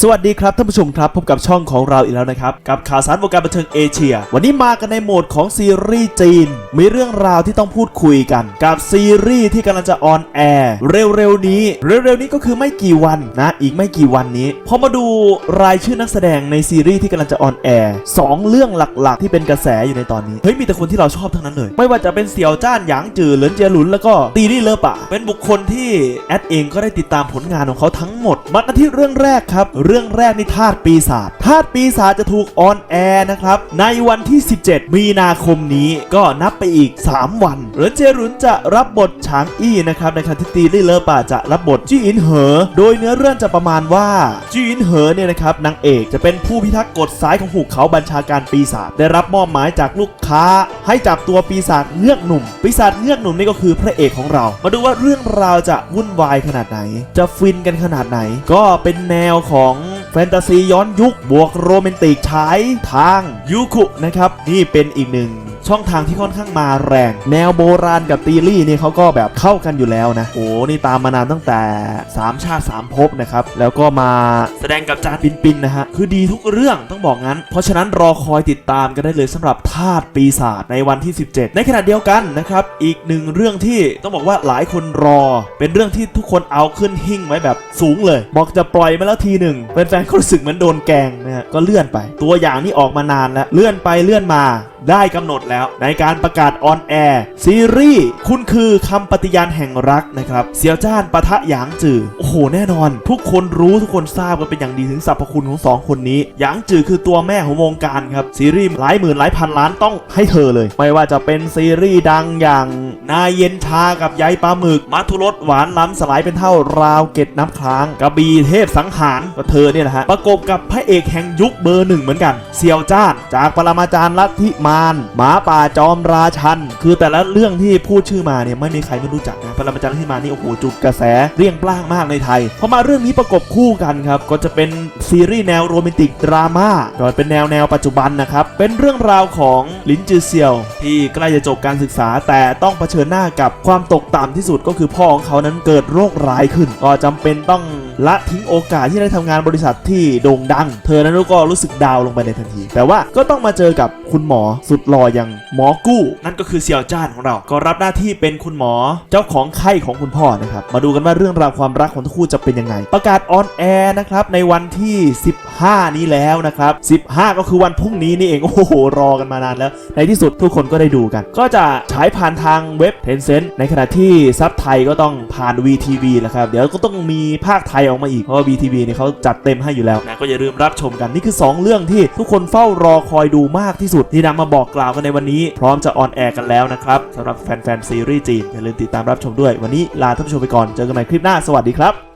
สวัสดีครับท่านผู้ชมครับ พบกับช่องของเราอีกแล้วนะครับ กับข่าวสารวงการบันเทิงเอเชีย วันนี้มากันในโหมดของซีรีส์จีน มีเรื่องราวที่ต้องพูดคุยกัน กับซีรีส์ที่กำลังจะออนแอร์เร็วๆนี้ เร็วๆนี้ก็คือไม่กี่วันนะ อีกไม่กี่วันนี้ พอมาดูรายชื่อนักแสดงในซีรีส์ที่กำลังจะออนแอร์สองเรื่องหลักๆ ที่เป็นกระแสอยู่ในตอนนี้เฮ้ยมีแต่คนที่เราชอบทั้งนั้นเลย ไม่ว่าจะเป็นเสี่ยวจ้านหยางจือเหลินเจียหลุนแล้วก็ตีรี่เลอปะเป็นบุคคลที่แอดเองก็ได้ติดตามผลงานของเขาทั้งหมดมาที่เรื่องแรกครับเรื่องแรกนี่ธาตุปีศาจธาตุปีศาจจะถูกออนแอร์นะครับ ในวันที่ 17 มีนาคมนี้ก็นับไปอีก 3 วันเหรินเจยหลุนจะรับบทฉางอี้นะครับ ในขณะที่ตีรี่เลอปะจะรับบทจี้อินเหอ โดยเนื้อเรื่องจะประมาณว่าจี้อินเหอเนี่ยนะครับนางเอกจะเป็นผู้พิทักษ์กฎซ้ายของหุบเขาบัญชาการปีศาจได้รับมอบหมายจากลูกค้า ให้จับตัวปีศาจเงือกหนุ่ม ปีศาจเงือกหนุ่มนี่ก็คือพระเอกของเรา มาดูว่าเรื่องราวจะวุ่นวายขนาดไหน จะฟินกันขนาดไหน ก็เป็นแนวของ แฟนตาซีย้อนยุคบวกโรแมนติกใช้ทางยูคุนะครับ นี่เป็นอีกหนึ่ง ช่องทางที่ค่อนข้างมาแรง แนวโบราณกับตีลี่นี่เขาก็แบบเข้ากันอยู่แล้วนะโอ้นี่ตามมานานตั้งแต่ 3 ชาติ 3ภพนะครับแล้วก็มาแสดงกับจานปินปินนะฮะคือดีทุกเรื่องต้องบอกงั้น เพราะฉะนั้นรอคอยติดตามกันได้เลยสำหรับธาตุปีศาจในวันที่ 17 ในขณะเดียวกันนะครับอีกหนึ่งเรื่องที่ต้องบอกว่าหลายคนรอ เป็นเรื่องที่ทุกคนเอาขึ้นหิ้งไว้แบบสูงเลย บอกจะปล่อยมาแล้วทีหนึ่งแฟนๆก็รู้สึกเหมือนโดนแกงนะฮะก็เลื่อนไป ตัวอย่างนี่ออกมานานแล้วเลื่อนไปเลื่อนมา ได้กำหนดแล้วในการประกาศออนแอร์ซีรีส์คุณคือคำปฏิญาณแห่งรักนะครับเซียวจ้านปะทะหยางจือโอ้โหแน่นอน ทุกคนรู้ทุกคนทราบกันเป็นอย่างดีถึงสรรพคุณของสองคนนี้หยางจือคือตัวแม่ของวงการครับซีรีส์หลายหมื่นหลายพันล้านต้องให้เธอเลย ไม่ว่าจะเป็นซีรีส์ดังอย่างนายเย็นชากับยายปลาหมึก มัทุรสหวานล้ำสลายเป็นเท่าราวเกตน้ำค้างกระบีเทพสังหารก็เธอเนี่ยนะฮะประกบกับพระเอกแห่งยุคเบอร์หนึ่งเหมือนกันเซียวจ้านจากปรมาจารย์ลัทธิมารหมาป่าจอมราชัน คือแต่ละเรื่องที่พูดชื่อมาเนี่ยไม่มีใครไม่รู้จักนะปรมาจารย์ทธิมานี่โอ้โหจุดกระแสเรียงปล้างมากในไทยพอมาเรื่องนี้ประกบคู่กันครับก็จะเป็นซีรีส์แนวโรแมนติกดราม่าโดยเป็นแนวแนวปัจจุบันนะครับเป็นเรื่องราวของลินจือเซียว ที่ใกล้จะจบการศึกษา แต่ต้องเผชิญหน้ากับความตกต่ำที่สุดก็คือพ่อของเขานั้นเกิดโรคร้ายขึ้น ก็จำเป็นต้องละทิ้งโอกาสที่ได้ทำงานบริษัทที่โด่งดัง เธอนั้นก็รู้สึกดาวลงไปในทันที แต่ว่าก็ต้องมาเจอกับคุณหมอสุดหล่ออย่างหมอกู้ นั่นก็คือเสี่ยวจ้านของเรา ก็รับหน้าที่เป็นคุณหมอเจ้าของไข้ของคุณพ่อนะครับ มาดูกันว่าเรื่องราวความรักของทั้งคู่จะเป็นยังไง ประกาศออนแอร์นะครับในวันที่ 15 นี้แล้วนะครับ 15 ก็คือวันพรุ่งนี้นี่เอง โอ้โห รอกันมานานแล้ว ในที่สุดทุกคนก็ได้ดูกัน ก็จะฉายผ่านทางเว็บ Tencent ในขณะที่ซับไทยก็ต้องผ่าน VTV แหละครับ เดี๋ยวก็ต้องมีภาคไทยออกมาอีก เพราะว่า VTV เนี่ยเขาจัดเต็มให้อยู่แล้วนะก็อย่าลืมรับชมกัน นี่คือ 2 เรื่องที่ทุกคนเฝ้ารอคอยดูมากที่สุด ที่นำมาบอกกล่าวกันในวันนี้ พร้อมจะออนแอร์กันแล้วนะครับสำหรับแฟนๆซีรีส์จีนอย่าลืมติดตามรับชมด้วย วันนี้ลาท่านผู้ชมไปก่อนเจอกันใหม่คลิปหน้าสวัสดีครับ